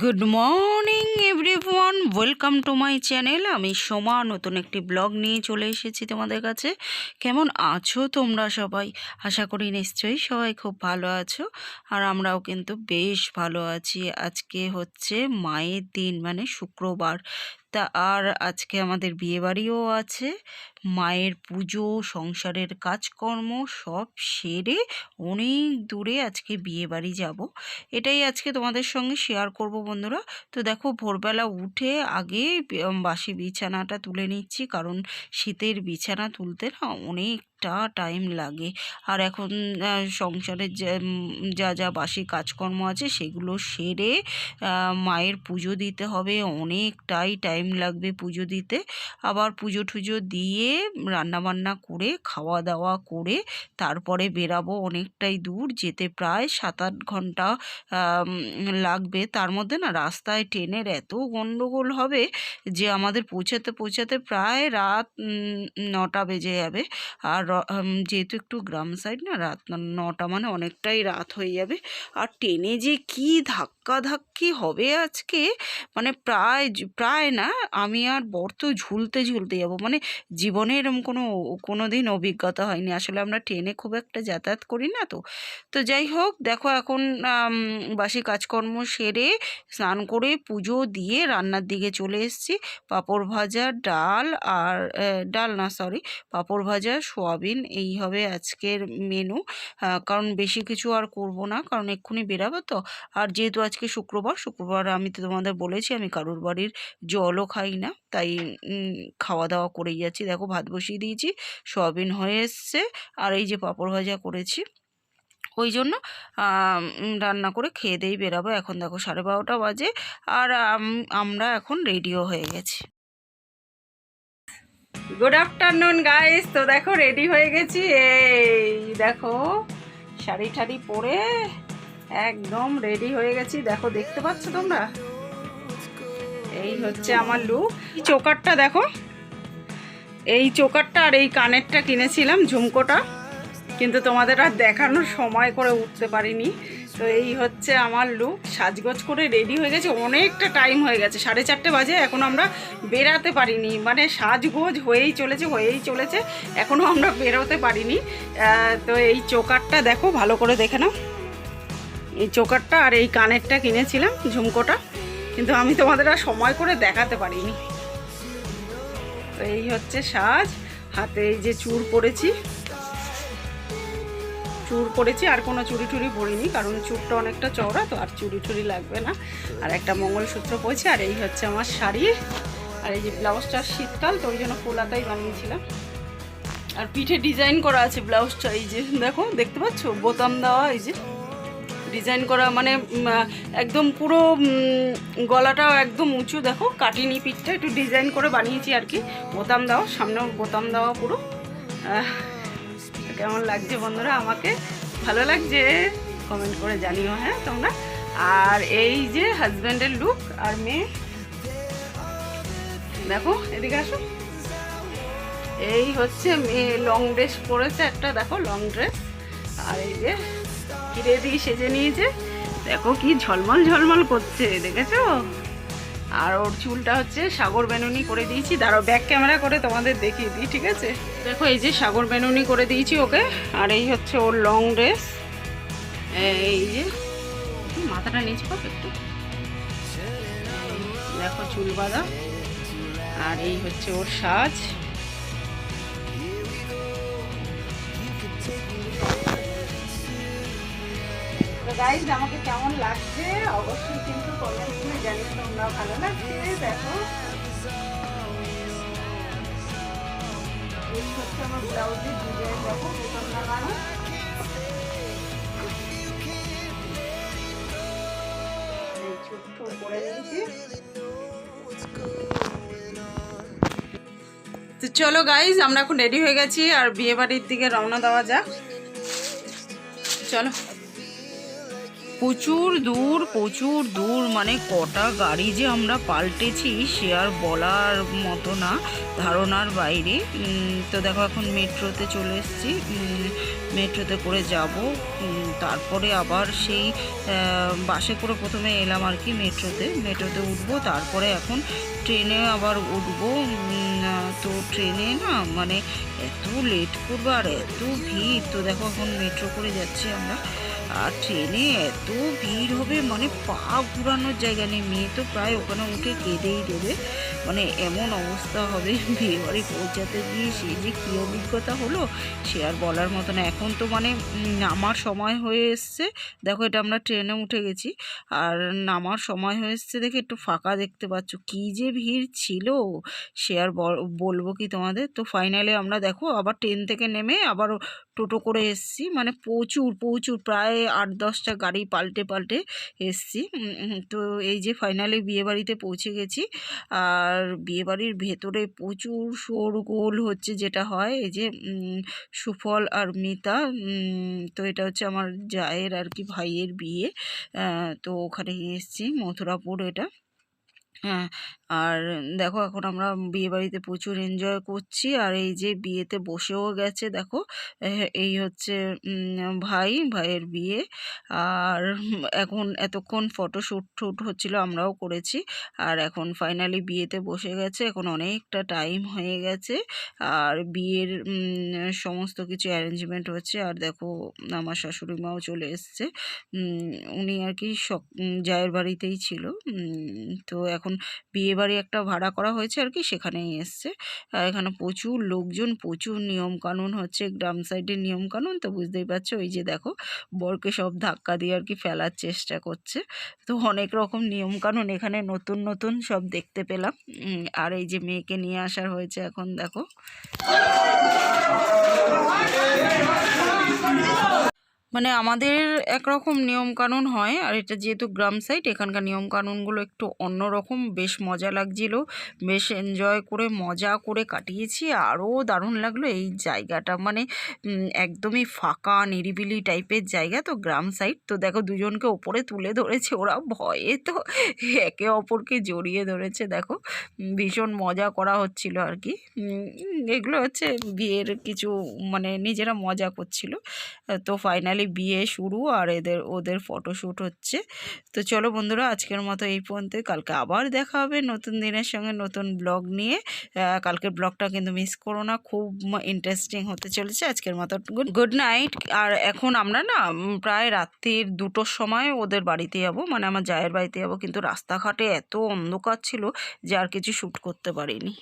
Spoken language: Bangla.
Good morning everyone welcome to my channel আমি সোমা, নতুন একটি ব্লগ নিয়ে চলে এসেছি তোমাদের কাছে। কেমন আছো তোমরা সবাই? আশা করি নিশ্চয়ই সবাই খুব ভালো আছো। আর আমরাও কিন্তু বেশ ভালো আছি। আজকে হচ্ছে মায়ের দিন মানে শুক্রবার। তা আর আজকে আমাদের বিয়েবাড়িও আছে। মায়ের পুজো, সংসারের কাজকর্ম সব সেরে অনেক দূরে আজকে বিয়েবাড়ি যাব। এটাই আজকে তোমাদের সঙ্গে শেয়ার করব বন্ধুরা। তো দেখো, ভোরবেলা উঠে আগে বাসি বিছানাটা তুলে নিচ্ছি। কারণ শীতের বিছানা তুলতে না অনেকটা টাইম লাগে। আর এখন সংসারের যে, যা বাসি কাজকর্ম আছে সেগুলো সেরে মায়ের পুজো দিতে হবে। অনেকটাই টাইম লাগবে পুজো দিতে। আবার পুজো টুজো দিয়ে রান্নাবান্না করে খাওয়া দাওয়া করে তারপরে বেরাবো অনেকটাই দূর। যেতে প্রায় সাত আট ঘণ্টা লাগবে। তার মধ্যে না রাস্তায় ট্রেনের এত গন্ডগোল হবে যে আমাদের পৌঁছাতে পৌঁছাতে প্রায় রাত নটা বেজে যাবে। আর যেহেতু একটু গ্রাম সাইড না, রাত নটা মানে অনেকটাই রাত হয়ে যাবে। আর ট্রেনে যে কি ধাক্কা ধাক্কি হবে আজকে? মানে প্রায় প্রায় না, আমি আর বর তো ঝুলতে ঝুলতে যাব। মানে জীবনে এরকম কোনো কোনো দিন অভিজ্ঞতা হয়নি। আসলে আমরা ট্রেনে খুব একটা যাতায়াত করি না তো। তো যাই হোক, দেখো এখন বাসি কাজকর্ম সেরে স্নান করে পুজো দিয়ে রান্নার দিকে চলে এসেছি। পাঁপড় ভাজা, ডাল আর ডাল না সরি পাঁপড় ভাজা, সোয়াবিন, এই হবে আজকের মেনু কারণ বেশি কিছু আর করব না, কারণ এক্ষুনি বেরাবো তো। আর যেহেতু আজকে শুক্রবার শুক্রবার আমি তো তোমাদের বলেছি আমি কারুর বাড়ির জলও খাই না, তাই খাওয়া দাওয়া করেই যাচ্ছি। দেখো ভাত বসিয়ে দিয়েছি, সয়াবিন হয়ে এসছে, আর এই যে পাঁপড় ভাজা করেছি। ওই জন্য রান্না করে খেয়ে দিয়েই বেরাবো। এখন দেখো সাড়ে বারোটা বাজে, আর আম- আমরা এখন রেডিও হয়ে গেছি। গুড আফটারনুন গাইস তো দেখো রেডি হয়ে গেছি, এই দেখো শাড়ি ঠাড়ি পরে একদম রেডি হয়ে গেছি। দেখো, দেখতে পাচ্ছ তোমরা? এই হচ্ছে আমার লুক চোকারটা দেখো। এই চোকারটা আর এই কানেরটা কিনেছিলাম ঝুমকোটা। কিন্তু তোমাদের আর দেখানোর সময় করে উঠতে পারিনি। তো এই হচ্ছে আমার লুক সাজগোজ করে রেডি হয়ে গেছে। অনেকটা টাইম হয়ে গেছে। সাড়ে চারটে বাজে। এখন আমরা বেরাতে পারিনি। মানে সাজগোজ হয়েই চলেছে হয়েই চলেছে। এখনও আমরা বেরোতে পারিনি। তো এই চোকারটা দেখো, ভালো করে দেখে নাও। এই চোকারটা আর এই কানেরটা কিনেছিলাম, ঝুমকোটা। কিন্তু আমি তোমাদের আর সময় করে দেখাতে পারিনি। তো এই হচ্ছে সাজ। হাতে এই যে চুর পরেছি চুর পরেছি আর কোনো চুরি টুরি পরিনি কারণ চুরটা অনেকটা চওড়া, তো আর চুরি টুরি লাগবে না। আর একটা মঙ্গলসূত্র পরেছি আর এই হচ্ছে আমার শাড়ি। আর এই যে ব্লাউজটা শীতকাল, তো ওই জন্য পোলাতাই বানিয়েছিলাম। আর পিঠে ডিজাইন করা আছে ব্লাউজটা, এই যে দেখো, দেখতে পাচ্ছ? বোতাম দেওয়া, এই যে। ডিজাইন করা মানে একদম পুরো গলাটাও একদম উঁচু, দেখো, কাটিনি পিঠটা, একটু ডিজাইন করে বানিয়েছি আর কি। বোতাম দেওয়া সামনেও বোতাম দেওয়া পুরো। কেমন লাগছে বন্ধুরা আমাকে? ভালো লাগছে? কমেন্ট করে জানিও হ্যাঁ তোমরা। আর এই যে হাজব্যান্ডের লুক আর মেয়ে। দেখো, এদিকে আসো। এই হচ্ছে মেয়ে লং ড্রেস পরেছে একটা, দেখো লং ড্রেস আর এই যে কিরে দিয়ে সেজে নিয়েছে। দেখো কি ঝলমল ঝলমল করছে, দেখেছ? আর ওর চুলটা হচ্ছে সাগর বেনুনি করে দিয়েছি। দাঁড়াও ব্যাক ক্যামেরা করে তোমাদের দেখিয়ে দিই, ঠিক আছে? দেখো এই যে সাগর বেনুনি করে দিয়েছি ওকে। আর এই হচ্ছে ওর লং ড্রেস এই যে, মাথাটা নিচে পাবো একটু। দেখো চুল বাঁধা। আর এই হচ্ছে ওর সাজ। গাইজ আমাকে কেমন লাগছে? অবশ্যই কিন্তু কমেন্ট করে জানিয়ে তোমরা ভালো লাগছে। দেখো। এই হচ্ছে আমার ব্লাউজের ডিজাইন দেখো করে তো চলো গাইজ আমরা এখন রেডি হয়ে গেছি আর বিয়ে বাড়ির দিকে রওনা দেওয়া যাক। চলো। প্রচুর দূর প্রচুর দূর মানে কটা গাড়ি যে আমরা পাল্টেছি, সে আর বলার মতো না, ধারণার বাইরে। তো দেখো এখন মেট্রোতে চলে এসেছি। মেট্রোতে করে যাব। তারপরে আবার সেই বাসে করে প্রথমে এলাম আর কি মেট্রোতে। মেট্রোতে উঠবো, তারপরে এখন ট্রেনে আবার উঠবো। তো ট্রেনে না মানে এত লেট করব আর এত ভিড়। তো দেখো এখন মেট্রো করে যাচ্ছি আমরা। আর ট্রেনে এত ভিড় হবে মানে পা ঘুরানোর জায়গা নেই। মেয়ে তো প্রায় ওখানে উঠে কেঁদেই দেবে। মানে এমন অবস্থা হবে বিয়ে বাড়ি পৌঁছাতে গিয়ে সে যে কী অভিজ্ঞতা হলো, সে আর বলার মতো না। এখন তো মানে নামার সময় হয়ে এসছে। দেখো এটা আমরা ট্রেনে উঠে গেছি। আর নামার সময় হয়ে এসছে দেখে একটু ফাঁকা দেখতে পাচ্ছ। কী যে ভিড় ছিল। সে আর বল- বলব কি তোমাদের? তো ফাইনালে আমরা দেখো আবার ট্রেন থেকে নেমে আবার টোটো করে এসছি। মানে প্রচুর প্রচুর, প্রায় আট, দশটা গাড়ি পাল্টে পাল্টে এসছি। তো এই যে ফাইনালি বিয়েবাড়িতে পৌঁছে গেছি। আর বিয়েবাড়ির ভেতরে প্রচুর শোরগোল হচ্ছে যেটা হয়, এই যে সুফল আর মিতা তো এটা হচ্ছে আমার জায়ের আর কি ভাইয়ের বিয়ে তো ওখানে এসছি, মথুরাপুর এটা। হ্যাঁ আর দেখো এখন আমরা বিয়ে বাড়িতে প্রচুর এনজয় করছি। আর এই যে বিয়েতে বসেও গেছে দেখো এই হচ্ছে ভাই ভাইয়ের বিয়ে। আর এখন এতক্ষণ ফটোশ্যুট টুট হচ্ছিল আমরাও করেছি। আর এখন ফাইনালি বিয়েতে বসে গেছে এখন অনেকটা টাইম হয়ে গেছে। আর বিয়ের সমস্ত কিছু অ্যারেঞ্জমেন্ট হচ্ছে। আর দেখো আমার শাশুড়ি মাও চলে এসছে। উনি আর কি উম, জায়ের বাড়িতেই ছিল। তো এখন বিয়ে বাড়ি একটা ভাড়া করা হয়েছে আর কি, সেখানেই এসছে। এখানে প্রচুর লোকজন, প্রচুর নিয়মকানুন হচ্ছে, গ্রাম সাইডের নিয়মকানুন, তো বুঝতেই পারছ? ওই যে দেখো, বরকে সব ধাক্কা দিয়ে আর কি ফেলার চেষ্টা করছে। তো অনেক রকম নিয়মকানুন এখানে নতুন নতুন সব দেখতে পেলাম। আর এই যে মেয়েকে নিয়ে আসার হয়েছে এখন, দেখো। মানে আমাদের একরকম নিয়মকানুন হয়, আর এটা যেহেতু গ্রাম সাইড এখানকার নিয়মকানুনগুলো একটু অন্যরকম। বেশ মজা লাগছিল, বেশ এনজয় করে, মজা করে কাটিয়েছি আরও দারুণ লাগল এই জায়গাটা। মানে একদমই ফাঁকা, নিরিবিলি টাইপের জায়গা তো গ্রাম সাইড তো দেখো, দুজনকে ওপরে তুলে ধরেছে ওরা, ভয়ে তো একে অপরকে জড়িয়ে ধরেছে, দেখো। ভীষণ মজা করা হচ্ছিল আর কি। এগুলো হচ্ছে বিয়ের কিছু মানে নিজেরা মজা করছিল। তো ফাইনালি বিয়ে শুরু আর এদের, ওদের ফটোশ্যুট হচ্ছে। তো চলো বন্ধুরা, আজকের মতো এই পর্যন্তই। কালকে আবার দেখা হবে নতুন দিনের সঙ্গে নতুন ব্লগ নিয়ে। কালকের ব্লগটা কিন্তু মিস করো না, খুব ইন্টারেস্টিং হতে চলেছে। আজকের মতো গুড নাইট আর এখন আমরা না প্রায় রাত্রির দুটোর সময় ওদের বাড়িতে যাব। মানে আমার জায়ের বাড়িতে যাব, কিন্তু রাস্তাঘাটে এত অন্ধকার ছিল যে আর কিছু শ্যুট করতে পারিনি।